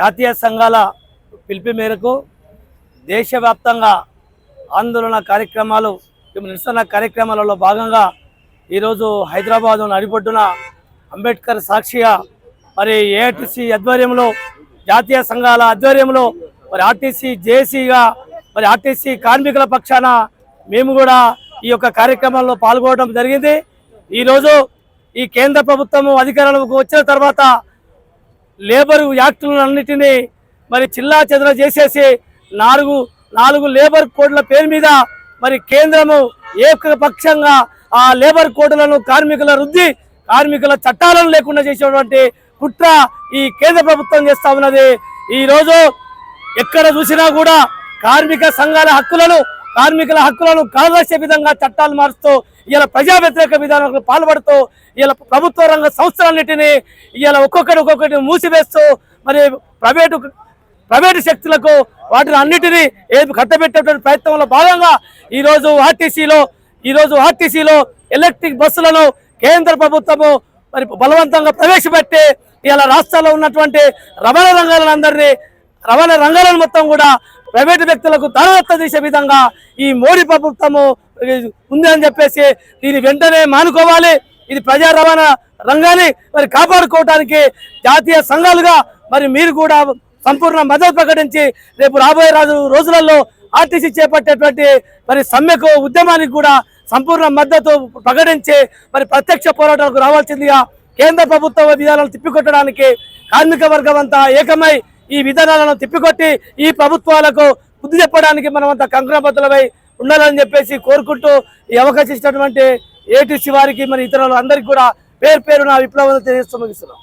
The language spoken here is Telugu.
జాతీయ సంఘాల పిలుపు మేరకు దేశవ్యాప్తంగా ఆందోళన కార్యక్రమాలు నిరసన కార్యక్రమాలలో భాగంగా ఈరోజు హైదరాబాద్ నడిపొడ్డున అంబేద్కర్ సాక్షిగా మరి ఏఐటిసి ఆధ్వర్యంలో జాతీయ సంఘాల ఆధ్వర్యంలో మరి ఆర్టీసీ జేసీగా మరి ఆర్టీసీ కార్మికుల పక్షాన మేము కూడా ఈ యొక్క కార్యక్రమంలో పాల్గొనడం జరిగింది. ఈరోజు ఈ కేంద్ర ప్రభుత్వము అధికారంలోకి వచ్చిన తర్వాత లేబర్ యాక్టులన్నిటినీ మరి చిల్లా చెదర చేసేసి నాలుగు నాలుగు లేబర్ కోడ్ల పేరు మీద మరి కేంద్రము ఏకపక్షంగా ఆ లేబర్ కోడ్లను కార్మికుల వృద్ధి కార్మికుల చట్టాలను లేకుండా చేసేటువంటి కుట్ర ఈ కేంద్ర ప్రభుత్వం చేస్తా ఉన్నది. ఈరోజు ఎక్కడ చూసినా కూడా కార్మిక సంఘాల హక్కులను కార్మికుల హక్కులను కాదర్శే విధంగా చట్టాలు మారుస్తూ ఇలా ప్రజా వ్యతిరేక విధానాలకు పాల్పడుతూ ఇలా ప్రభుత్వ రంగ సంస్థలన్నిటినీ ఇలా ఒక్కొక్కటి ఒక్కొక్కటి మూసివేస్తూ మరి ప్రైవేటు ప్రైవేటు శక్తులకు వాటిని అన్నిటినీ ఏది కట్టబెట్టేటువంటి ప్రయత్నంలో భాగంగా ఈరోజు ఆర్టీసీలో ఈరోజు ఆర్టీసీలో ఎలక్ట్రిక్ బస్సులను కేంద్ర ప్రభుత్వము మరి బలవంతంగా ప్రవేశపెట్టి ఇలా రాష్ట్రాల్లో ఉన్నటువంటి రవాణా రంగాలందరినీ రవాణా రంగాలను మొత్తం కూడా ప్రైవేటు వ్యక్తులకు దానదత్త తీసే విధంగా ఈ మోడీ ప్రభుత్వము ఉంది అని చెప్పేసి దీన్ని వెంటనే మానుకోవాలి. ఇది ప్రజా రవాణా రంగాన్ని మరి కాపాడుకోవడానికి జాతీయ సంఘాలుగా మరి మీరు కూడా సంపూర్ణ మద్దతు ప్రకటించి రేపు రాబోయే రాజు రోజులలో ఆర్టీసీ చేపట్టేటువంటి మరి సమ్మెకు ఉద్యమానికి కూడా సంపూర్ణ మద్దతు ప్రకటించి మరి ప్రత్యక్ష పోరాటాలకు రావాల్సిందిగా కేంద్ర ప్రభుత్వ విధానాలు తిప్పికొట్టడానికి కార్మిక వర్గం అంతా ఏకమై ఈ విధానాలను తిప్పికొట్టి ఈ ప్రభుత్వాలకు బుద్ధి చెప్పడానికి మనమంతా కంకణబద్ధులమై ఉండాలని చెప్పేసి కోరుకుంటూ ఈ అవకాశం ఇచ్చినటువంటి ఏటీసీ వారికి మరి ఇతరులు అందరికీ కూడా పేరు పేరున విప్లవం తెలియజేస్తూ ముగిస్తున్నాం.